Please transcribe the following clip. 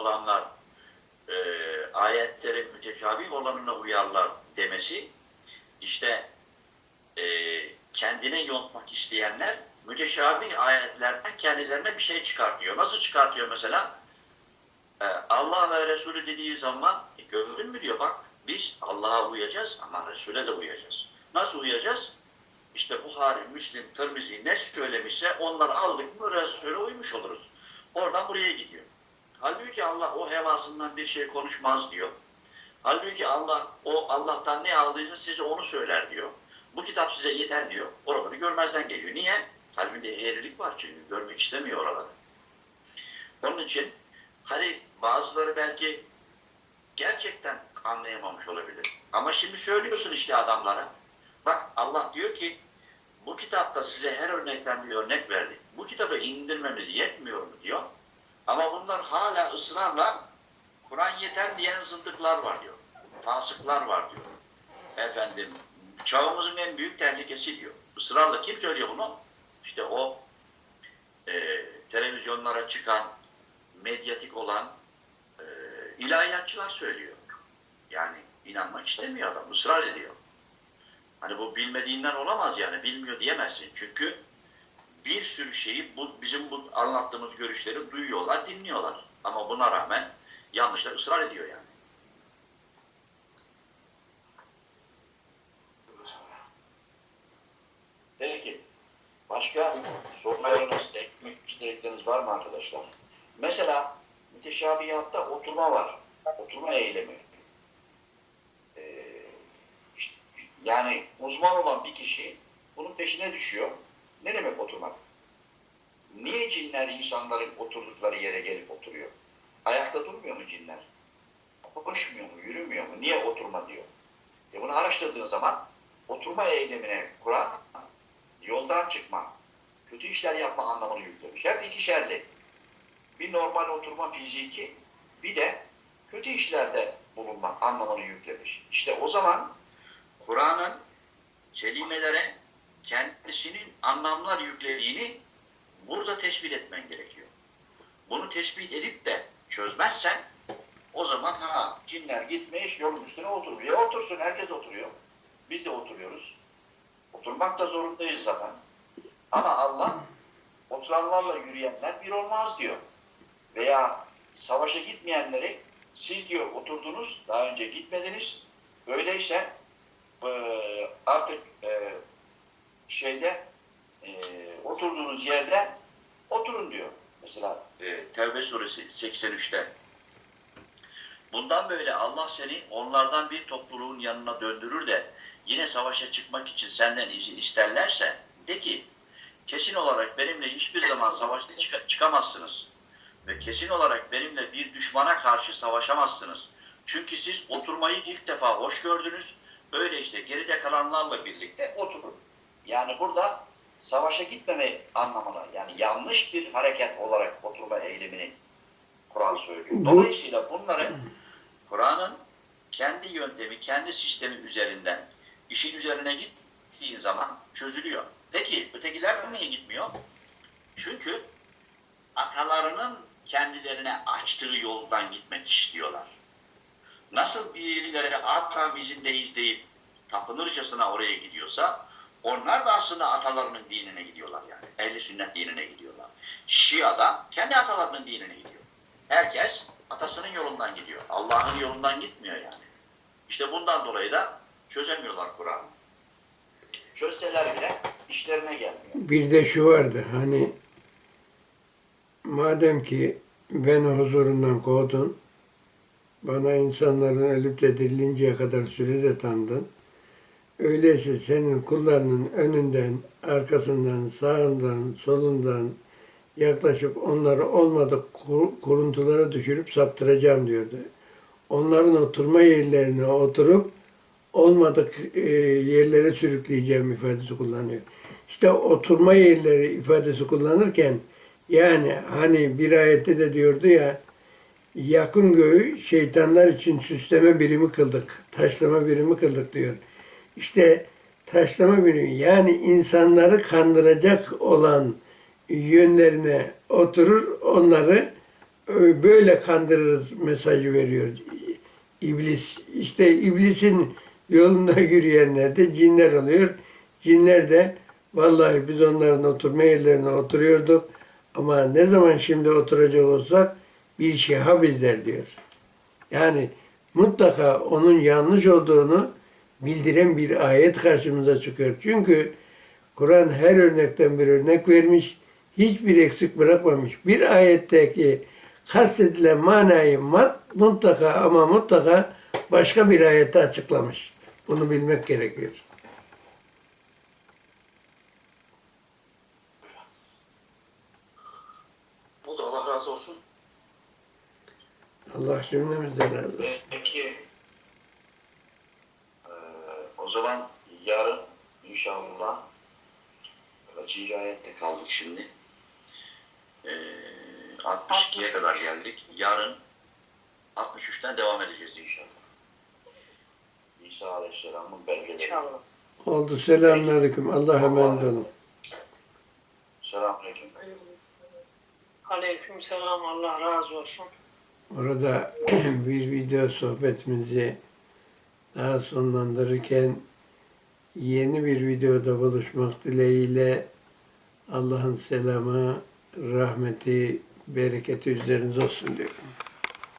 olanlar e, ayetlerin müteşabih olanına uyarlar demesi işte e, kendine yontmak isteyenler müteşabih ayetlerden kendilerine bir şey çıkartıyor. Nasıl çıkartıyor mesela? E, Allah ve Resulü dediği zaman e, gördün mü diyor bak biz Allah'a uyacağız ama Resul'e de uyacağız. Nasıl uyacağız? İşte Buhari, Müslim, Tirmizi ne söylemişse onları aldık mı Resul'e uymuş oluruz. Oradan buraya gidiyor. Halbuki Allah o hevasından bir şey konuşmaz diyor. Halbuki Allah o Allah'tan ne aldıysa size onu söyler diyor. Bu kitap size yeter diyor. Oraları görmezden geliyor. Niye? Kalbinde eğrilik var çünkü. Görmek istemiyor oraları. Onun için hani bazıları belki gerçekten anlayamamış olabilir. Ama şimdi söylüyorsun işte adamlara. Bak Allah diyor ki bu kitapta size her örnekten bir örnek verdik. Bu kitabı indirmemiz yetmiyor mu diyor. Ama bunlar hala ısrarla Kur'an yeter diyen zındıklar var diyor. Fasıklar var diyor. Efendim çağımızın en büyük tehlikesi diyor. Israrla kim söylüyor bunu? İşte o e, televizyonlara çıkan medyatik olan e, ilahiyatçılar söylüyor. Yani inanmak istemiyor adam. ısrar ediyor. Hani bu bilmediğinden olamaz yani. Bilmiyor diyemezsin. Çünkü bir sürü şeyi bu bizim bu anlattığımız görüşleri duyuyorlar, dinliyorlar. Ama buna rağmen yanlışlar ısrar ediyor yani. Peki. Başka sorularınız, ekmek istedikleriniz var mı arkadaşlar? Mesela müteşabihatta oturma var. Oturma eylemi. Ee, işte, yani uzman olan bir kişi bunun peşine düşüyor. Ne demek oturmak? Niye cinler insanların oturdukları yere gelip oturuyor? Ayakta durmuyor mu cinler? Koşmuyor mu, yürümüyor mu? Niye oturma diyor? E bunu araştırdığın zaman oturma eylemine Kur'an yoldan çıkma, kötü işler yapma anlamını yüklemiş. Hep ikişerli. Bir normal oturma fiziki, bir de kötü işlerde bulunma anlamını yüklemiş. İşte o zaman Kur'an'ın kelimelere kendisinin anlamlar yüklediğini burada tespit etmen gerekiyor. Bunu tespit edip de çözmezsen o zaman ha cinler gitmiş yolun üstüne oturuyor. Ya otursun herkes oturuyor. Biz de oturuyoruz. Oturmak da zorundayız zaten. Ama Allah oturanlarla yürüyenler bir olmaz diyor. Veya savaşa gitmeyenleri siz diyor oturdunuz daha önce gitmediniz. Öyleyse artık şeyde oturduğunuz yerde oturun diyor. Mesela e, Tevbe suresi 83'te. Bundan böyle Allah seni onlardan bir topluluğun yanına döndürür de yine savaşa çıkmak için senden izin isterlerse de ki kesin olarak benimle hiçbir zaman savaşta çıka- çıkamazsınız. Ve kesin olarak benimle bir düşmana karşı savaşamazsınız. Çünkü siz oturmayı ilk defa hoş gördünüz. Öyle işte geride kalanlarla birlikte oturun. Yani burada savaşa gitmeme anlamına yani yanlış bir hareket olarak oturma eylemini Kur'an söylüyor. Dolayısıyla bunları Kur'an'ın kendi yöntemi, kendi sistemi üzerinden işin üzerine gittiğin zaman çözülüyor. Peki ötekiler niye gitmiyor? Çünkü atalarının kendilerine açtığı yoldan gitmek istiyorlar. Nasıl birileri ata izindeyiz deyip tapınırcasına oraya gidiyorsa onlar da aslında atalarının dinine gidiyorlar yani. Ehli sünnet dinine gidiyorlar. Şia da kendi atalarının dinine gidiyor. Herkes atasının yolundan gidiyor. Allah'ın yolundan gitmiyor yani. İşte bundan dolayı da çözemiyorlar Kur'an'ı. Çözseler bile işlerine gelmiyor. Bir de şu vardı hani madem ki beni huzurundan kovdun, bana insanların ölüp de dirilinceye kadar süre de tanıdın. Öyleyse senin kullarının önünden, arkasından, sağından, solundan yaklaşıp onları olmadık kur- kuruntulara düşürüp saptıracağım diyordu. Onların oturma yerlerine oturup olmadık e, yerlere sürükleyeceğim ifadesi kullanıyor. İşte oturma yerleri ifadesi kullanırken yani hani bir ayette de diyordu ya yakın göğü şeytanlar için süsleme birimi kıldık, taşlama birimi kıldık diyor. İşte taşlama birimi yani insanları kandıracak olan yönlerine oturur onları Ö- Böyle kandırırız mesajı veriyor iblis. İşte iblisin yolunda yürüyenler de cinler oluyor. Cinler de vallahi biz onların oturma yerlerine oturuyorduk ama ne zaman şimdi oturacak olsak bir şiha bizler diyor. Yani mutlaka onun yanlış olduğunu bildiren bir ayet karşımıza çıkıyor. Çünkü Kur'an her örnekten bir örnek vermiş. Hiçbir eksik bırakmamış. Bir ayetteki kastedilen manayı mat, mutlaka ama mutlaka başka bir ayette açıklamış. Bunu bilmek gerekiyor. Bu da Allah razı olsun. Allah cümlemizden razı olsun. Peki o zaman yarın inşallah kaçıncı ayette kaldık şimdi? Eee 62'ye kadar geldik. Yarın 63'ten devam edeceğiz inşallah. İsa Aleyhisselam'ın belgeleri. İnşallah. Oldu. Selamünaleyküm. Allah'a emanet olun. Selamünaleyküm. Aleyküm selam. Allah razı olsun. Orada bir video sohbetimizi daha sonlandırırken yeni bir videoda buluşmak dileğiyle Allah'ın selamı, rahmeti, bereketi üzerinize olsun diyorum.